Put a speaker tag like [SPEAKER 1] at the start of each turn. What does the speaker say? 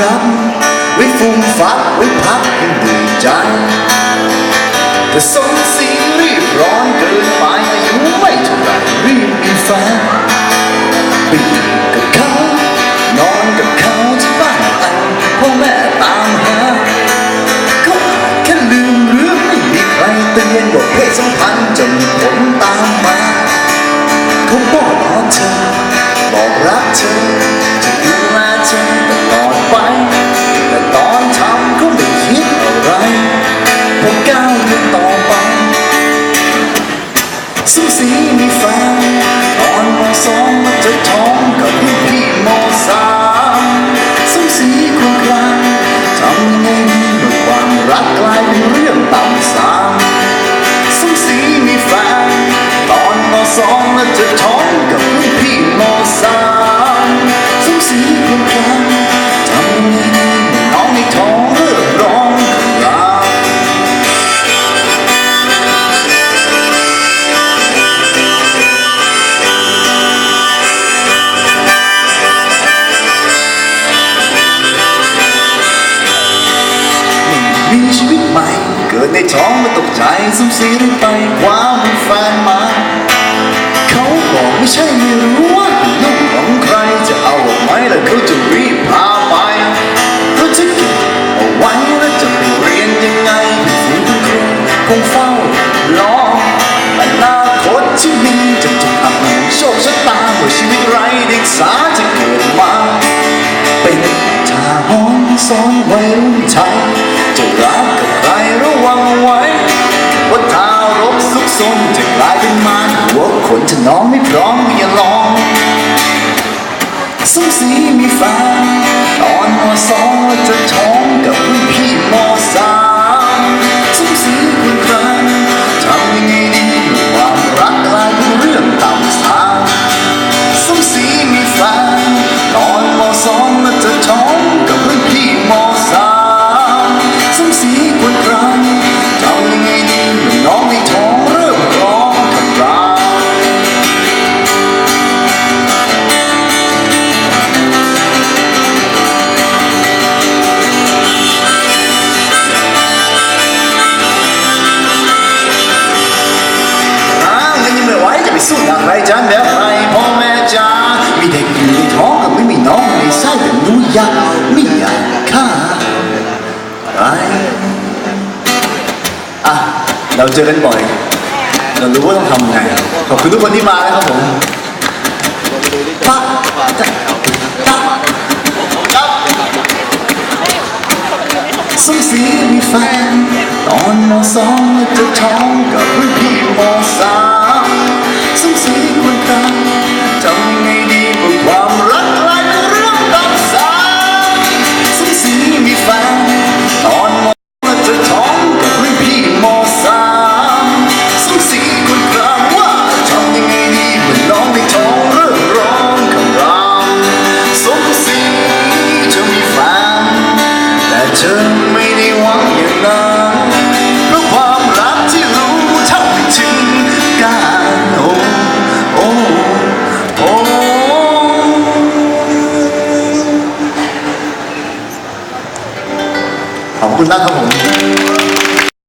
[SPEAKER 1] รักไว้ฟุ้งฟักไว้พักให้เหนื่อยใจแต่สมศรีรีบร้อนเกินไปอายุไม่เท่าไรรีบมีแฟนไป ก้าวเดินต่อไปสุสีมีแฟนอ่อนมาซ้อมมาเจอท้อ ชีวิตใหม่ เกิดในท้องมาตกใจสุ่มสีรีบไปความีแฟนมา เขาบอกไม่ใช่ไม่รู้ว่าลูกของใครจะเอาออกไหมแล้วเขาจะรีบพาไปเขาจะเก็บเอาไว้แล้วจะไปเรียนยังไงคุณครูคุณครูคงเฝ้ารออนาคตที่มีจะถูกหักหลังโชคชะตาเมื่อชีวิตไร้เดียงสาจะเกิดมา เป็นทาหรณ์สอนไวัยรุ่นไทย วคนถ้าน้องไจานแบบใครพ่อแม่จ้ามีเด็กอยู่ในท้องกับไม่มีน้องในไส้แต่หนูอยากไม่อยากฆ่าใครอะเราเจอกันบ่อย เรารู้ว่าต้องทำไง ขอบคุณทุกคนที่มานะครับผมปั๊บปั๊บปั๊บปั๊บสมศรีมีแฟน ตอนมสองจะท้องกับรุ่นพี่มสาม ขอบคุณมากครับผม